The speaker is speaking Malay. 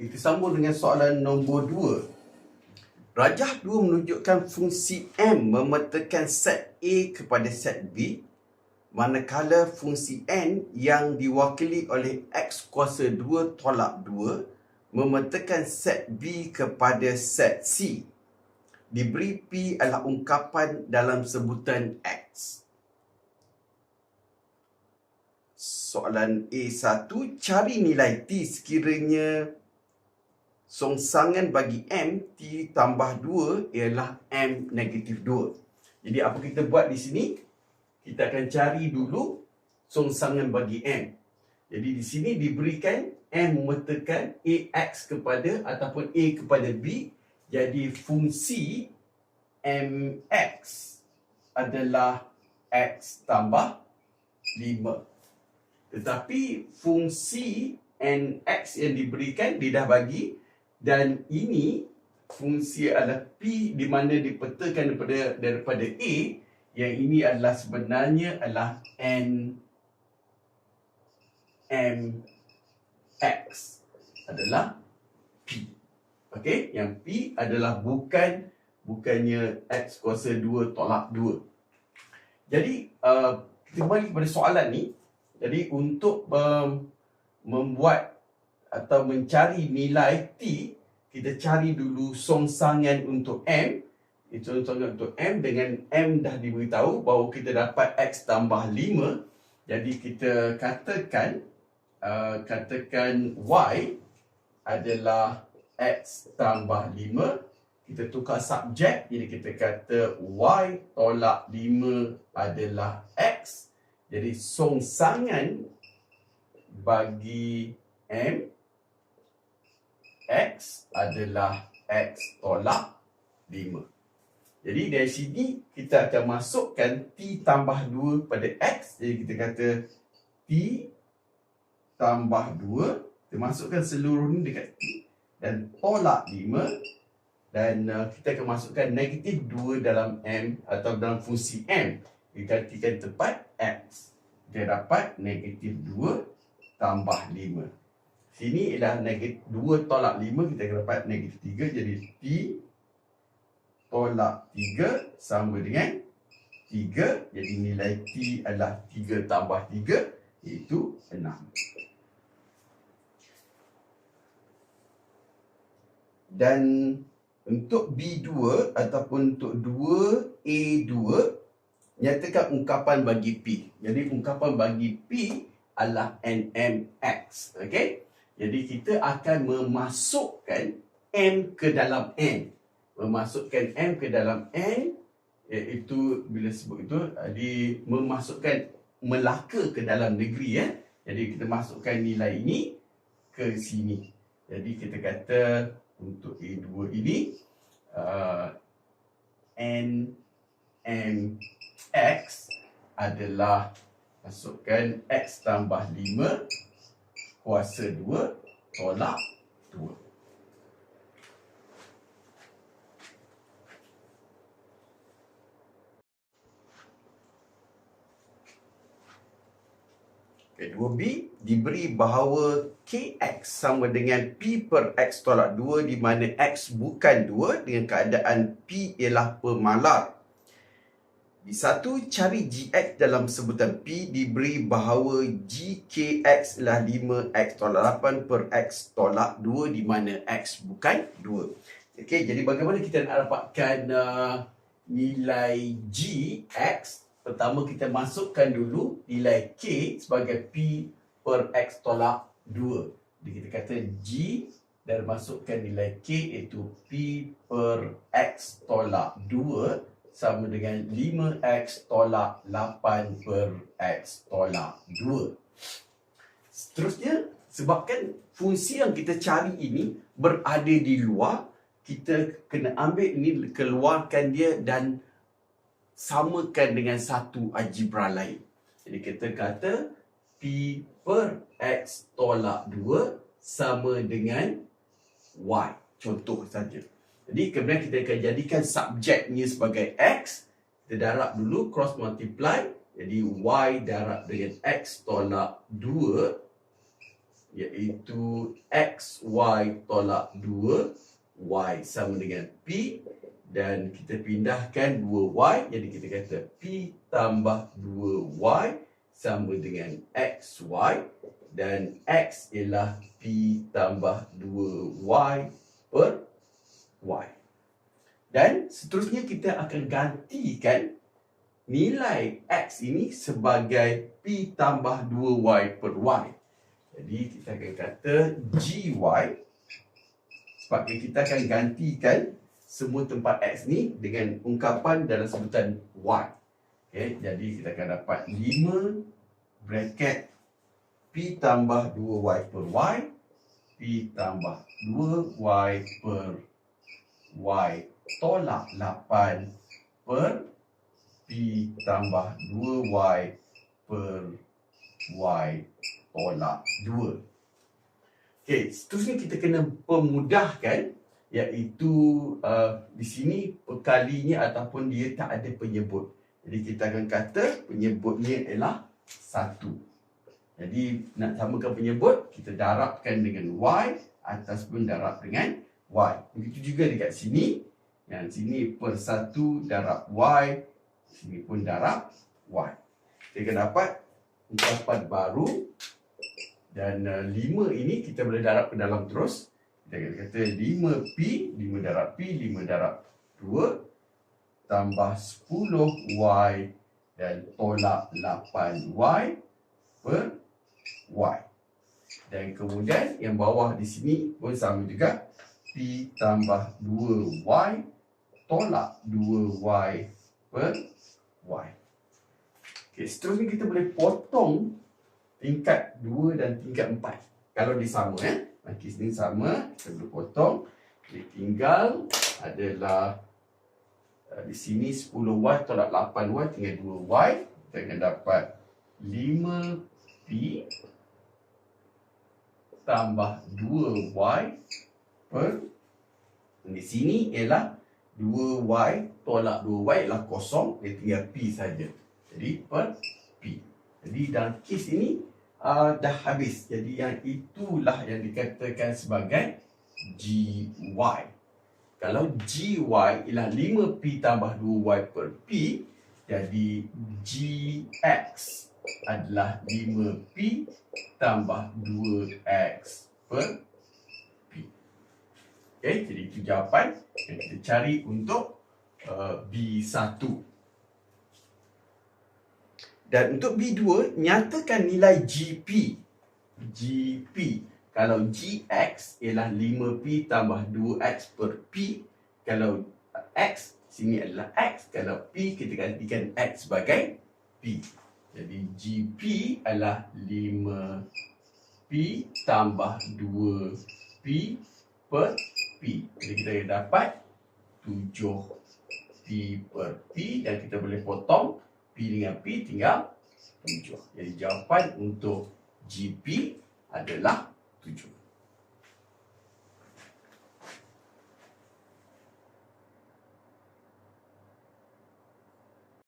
Kita sambung dengan soalan nombor 2. Rajah 2 menunjukkan fungsi M memetakan set A kepada set B manakala fungsi N yang diwakili oleh X kuasa 2 tolak 2 memetakan set B kepada set C. Diberi P adalah ungkapan dalam sebutan X. Soalan A1, cari nilai T sekiranya songsangan bagi M T tambah 2 ialah M negatif 2. Jadi apa kita buat di sini? Kita akan cari dulu songsangan bagi M. Jadi di sini diberikan M memetakan AX kepada ataupun A kepada B. Jadi fungsi MX adalah X tambah 5. Tetapi fungsi NX yang diberikan dia dah bagi dan ini fungsi adalah P di mana dipetakan daripada daripada A yang ini adalah sebenarnya adalah N M X adalah P. Okey, yang P adalah bukan bukannya X kuasa 2 tolak 2. Jadi, uh, kita kembali kepada soalan ni. Jadi, untuk um, membuat atau mencari nilai T, kita cari dulu songsangan untuk M. Itu songsangan untuk M dengan M dah diberitahu bahawa kita dapat X tambah 5. Jadi kita katakan uh, katakan Y adalah X tambah 5. Kita tukar subjek. Jadi kita kata Y tolak 5 adalah X. Jadi songsangan bagi M X adalah X tolak 5. Jadi dari sini kita akan masukkan T tambah 2 pada X. Jadi kita kata T tambah 2. Kita masukkan seluruh ni dekat T. Dan tolak 5. Dan uh, kita akan masukkan negatif 2 dalam M atau dalam fungsi M. Digantikan tepat X. Kita dapat negatif 2 tambah 5. Sini ialah negatif 2 tolak 5 kita akan dapat negatif 3 jadi T tolak 3 sama dengan 3 jadi nilai T adalah 3 tambah 3 iaitu 6. Dan untuk B2 ataupun untuk 2A2 nyatakan ungkapan bagi P. Jadi ungkapan bagi P adalah NMX. Okey? Jadi kita akan memasukkan M ke dalam N. Memasukkan M ke dalam N iaitu bila sebut itu di memasukkan Melaka ke dalam negeri ya. Jadi kita masukkan nilai ini ke sini. Jadi kita kata untuk A2 ini uh, N M X adalah masukkan X tambah 5 kuasa 2 tolak 2. Kedua B diberi bahawa KX sama dengan P per X tolak 2 di mana X bukan 2 dengan keadaan P ialah pemalar. Satu, cari GX dalam sebutan P diberi bahawa GKX adalah 5X tolak 8 per X tolak 2 di mana X bukan 2. Okey, jadi bagaimana kita nak dapatkan uh, nilai GX? Pertama kita masukkan dulu nilai K sebagai P per X tolak 2. Jadi kita kata G dan masukkan nilai K iaitu P per X tolak 2 sama dengan 5x tolak 8 per x tolak 2. Seterusnya, sebabkan fungsi yang kita cari ini berada di luar, kita kena ambil ini, keluarkan dia dan samakan dengan satu algebra lain. Jadi kita kata P per X tolak 2 sama dengan Y. Contoh saja. Jadi kemudian kita akan jadikan subjeknya sebagai X. Kita darab dulu cross multiply. Jadi Y darab dengan X tolak 2 iaitu XY tolak 2 Y sama dengan P dan kita pindahkan 2Y jadi kita kata P tambah 2Y sama dengan XY dan X ialah P tambah 2Y per Y. Dan seterusnya kita akan gantikan nilai X ini sebagai P tambah 2Y per Y. Jadi kita akan kata GY sebab kita akan gantikan semua tempat X ni dengan ungkapan dalam sebutan Y. Okay, jadi kita akan dapat 5 bracket P tambah 2Y per Y P tambah 2Y per Y tolak 8 per P tambah 2Y per Y tolak 2. Okey, seterusnya kita kena pemudahkan iaitu uh, di sini perkalinya ataupun dia tak ada penyebut. Jadi kita akan kata penyebutnya ialah satu. Jadi nak samakan penyebut, kita darabkan dengan Y atas pun darab dengan Y. Begitu juga dekat sini. Yang sini per satu darab Y. Sini pun darab Y. Kita akan dapat ungkapan baru. Dan uh, lima ini kita boleh darab ke dalam terus. Kita akan kata 5P, 5 darab P, 5 darab 2 tambah 10Y dan tolak 8Y per Y. Dan kemudian yang bawah di sini pun sama juga. P tambah 2Y tolak 2Y per Y. Okay, seterusnya kita boleh potong tingkat 2 dan tingkat 4. Kalau dia sama eh. Maki sini sama, kita boleh potong. Dia tinggal adalah uh, di sini 10Y tolak 8Y tinggal 2Y. Kita akan dapat 5P tambah 2Y per di sini ialah 2Y tolak 2Y ialah kosong. Dia tinggal P saja. Jadi per P. Jadi dalam kes ini uh, dah habis. Jadi yang itulah yang dikatakan sebagai GY. Kalau GY ialah 5P tambah 2Y per P, jadi GX adalah 5P tambah 2X per P. Okay, jadi itu jawapan yang kita cari untuk uh, B1. Dan untuk B2, nyatakan nilai GP. GP. Kalau GX ialah 5P tambah 2X per P. Kalau X, sini adalah X. Kalau P, kita gantikan X sebagai P. Jadi GP adalah 5P tambah 2P per P. Jadi kita dapat 7P per P dan kita boleh potong P dengan P tinggal 7. Jadi jawapan untuk GP adalah 7.